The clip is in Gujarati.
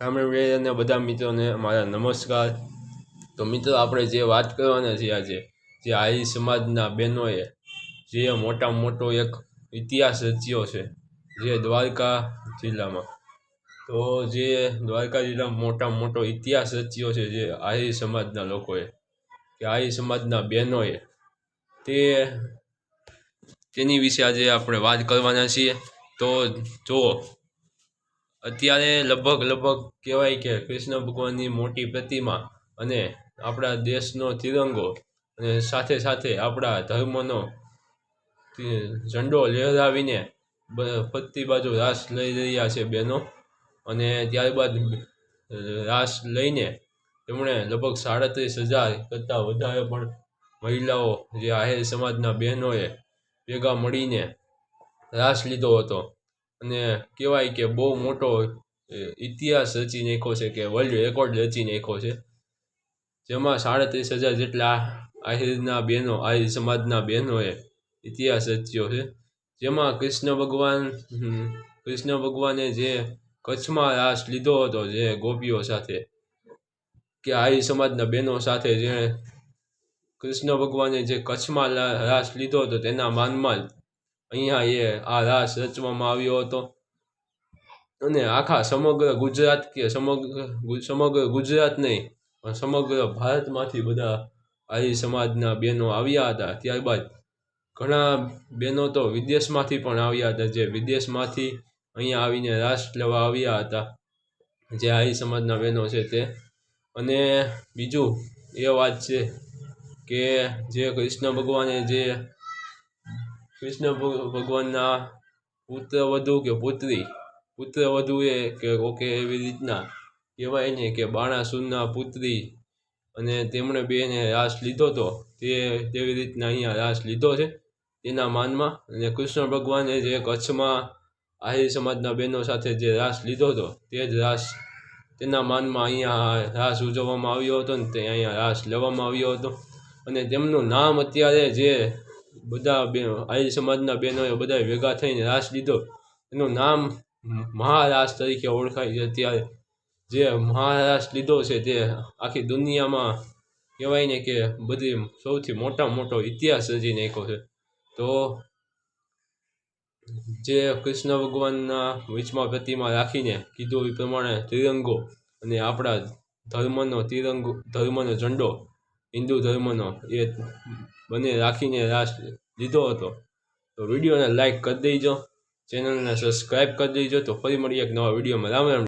રામ રામ અને બધા મિત્રોને મારા નમસ્કાર. તો મિત્રો, આપણે જે વાત કરવાના છીએ આજે, જે આહિર સમાજના બહેનોએ જે મોટામાં મોટો એક ઇતિહાસ રચ્યો છે, જે દ્વારકા જિલ્લામાં. તો જે દ્વારકા જિલ્લામાં મોટામાં મોટો ઇતિહાસ રચ્યો છે, જે આર્ય સમાજના લોકોએ, કે આહિર સમાજના બહેનોએ, તે તેની વિશે આજે આપણે વાત કરવાના છીએ. તો જુઓ અત્યારે લગભગ લગભગ કહેવાય કે કૃષ્ણ ભગવાનની મોટી પ્રતિમા અને આપણા દેશનો તિરંગો અને સાથે સાથે આપણા ધર્મનો ઝંડો લહેરાવીને ફરતી બાજુ રાસ લઈ રહ્યા છે બહેનો. અને ત્યારબાદ રાસ લઈને તેમણે લગભગ સાડત્રીસ હજાર કરતાં વધારે પણ મહિલાઓ જે આહિર સમાજના બહેનોએ ભેગા મળીને રાસ લીધો હતો. અને કહેવાય કે બહુ મોટો ઇતિહાસ રચી નાખ્યો છે કે વર્લ્ડ રેકોર્ડ રચી નાખ્યો છે. જેમાં સાડત્રીસ હજાર જેટલા આહિરના બહેનો, આહિર સમાજના બહેનોએ ઇતિહાસ રચ્યો છે. જેમાં કૃષ્ણ ભગવાન કૃષ્ણ ભગવાને જે કચ્છમાં રાસ લીધો હતો, જે ગોપીઓ સાથે, કે આહિર સમાજના બહેનો સાથે જે કૃષ્ણ ભગવાને જે કચ્છમાં રાસ લીધો હતો, તેના માનમાં અહીંયા એ આ રાસ રચવામાં આવ્યો હતો. અને આખા સમગ્ર ગુજરાત કે સમગ્ર સમગ્ર ગુજરાત નહીં, પણ સમગ્ર ભારતમાંથી બધા આર્ય સમાજના બહેનો આવ્યા હતા. ત્યારબાદ ઘણા બહેનો તો વિદેશમાંથી પણ આવ્યા હતા, જે વિદેશમાંથી અહીંયા આવીને રાસ લેવા આવ્યા હતા, જે આર્ય સમાજના બહેનો છે તે. અને બીજું એ વાત છે કે જે કૃષ્ણ ભગવાને જે કૃષ્ણ ભગવાનના પુત્ર વધુ કે પુત્રી? પુત્ર વધુ એ કે ઓકે એવી રીતના કહેવાય ને કે બાણાસુરના પુત્રી અને તેમણે બેને રાસ લીધો હતો તે તેવી રીતના અહીંયા રાસ લીધો છે તેના માનમાં અને કૃષ્ણ ભગવાને જે કચ્છમાં આહિર સમાજના બહેનો સાથે જે રાસ લીધો હતો તે જ રાસ તેના માનમાં અહીંયા રાસ ઉજવવામાં આવ્યો હતો ને તે અહીંયા રાસ લેવામાં આવ્યો હતો અને તેમનું નામ અત્યારે જે બધા બે આર્ય સમાજના બહેનોએ બધાએ ભેગા થઈને રાસ લીધો. એનું નામ મહારાસ તરીકે ઓળખાય છે. અત્યારે જે મહારાસ લીધો છે તે આખી દુનિયામાં કહેવાય ને કે બધી સૌથી મોટા મોટો ઇતિહાસ રચી નાખ્યો છે. તો જે કૃષ્ણ ભગવાનના વીચમાં પ્રતિમા રાખીને કીધું એ પ્રમાણે તિરંગો અને આપણા ધર્મનો તિરંગો ધર્મનો ઝંડો હિન્દુ ધર્મનો એ બંને રાખીને રાસ લીધો હતો. તો વિડીયોને લાઈક કરી દેજો, ચેનલને સબસ્ક્રાઈબ કરી દેજો, તો ફરી મળીએ એક નવા વિડીયોમાં. રામ રામ.